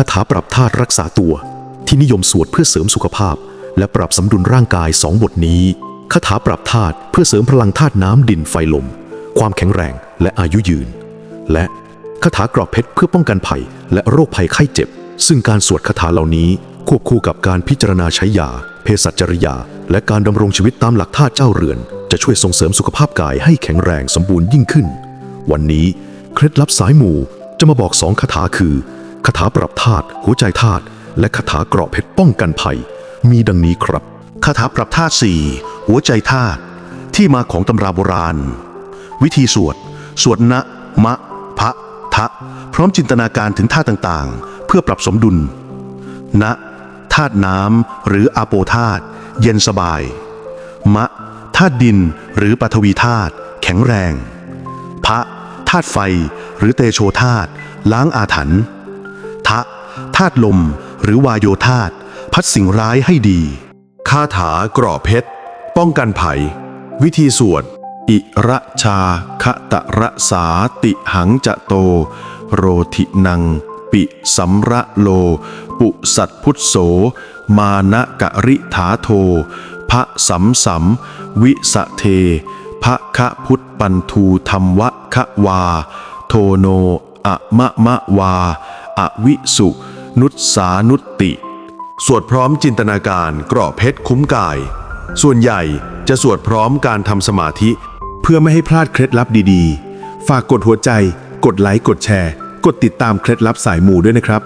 คาถาปรับธาตุรักษาตัว ที่นิยมสวดเพื่อเสริมสุขภาพ และปรับสมดุลร่างกายสองบทนี้คาถาปรับธาตุเพื่อเสริมพลังธาตุน้ำดินไฟลม ความแข็งแรงและอายุยืน และคาถากรอบเพชรเพื่อป้องกันภัย และโรคภัยไข้เจ็บ ซึ่งการสวดคาถาเหล่านี้ ควบคู่กับการพิจารณาใช้ยา เภสัชจริยา และการดำรงชีวิตตามหลักธาตุเจ้าเรือน จะช่วยส่งเสริมสุขภาพกายให้แข็งแรงสมบูรณ์ยิ่งขึ้น วันนี้เคล็ดลับสายหมูจะมาบอกสองคาถาคือ คาถาปรับธาตุหัวใจธาตุและคาถากรอบเพชรป้องกันภัย มีดังนี้ครับคาถาปรับธาตุสี่หัวใจธาตุที่มาของตำราโบราณ วิธีสวด สวดนะ มะ พะ ทะ พร้อมจินตนาการถึงธาตุต่างๆ เพื่อปรับสมดุล นะธาตุน้ำหรืออาโปธาตุเย็นสบาย มะธาตุดินหรือปฐวีธาตุแข็งแรง พระธาตุไฟหรือเตโชธาตุล้างอาถรรพ์ ธาตุลมหรือวายโยธาตุพัดสิ่งร้ายให้ดี คาถากรอบเพชร ป้องกันภัย วิธีสวด อิระชาคะตะระสาติหังจะโต โรทินัง ปิสัมระโล ปุสัตพุทโส มานะกะริถาโท พระสัมสัม วิสะเท พระคะพุทธปันทูธรรมวะคะวา โทโนอะมะมะวา อวิสุ นุสานุตติ สวดพร้อมจินตนาการกรอบเพชรคุ้มกาย ส่วนใหญ่จะสวดพร้อมการทำสมาธิ เพื่อไม่ให้พลาดเคล็ดลับดีๆ ฝากกดหัวใจ กดไลค์ กดแชร์ กดติดตามเคล็ดลับสายมูด้วยนะครับ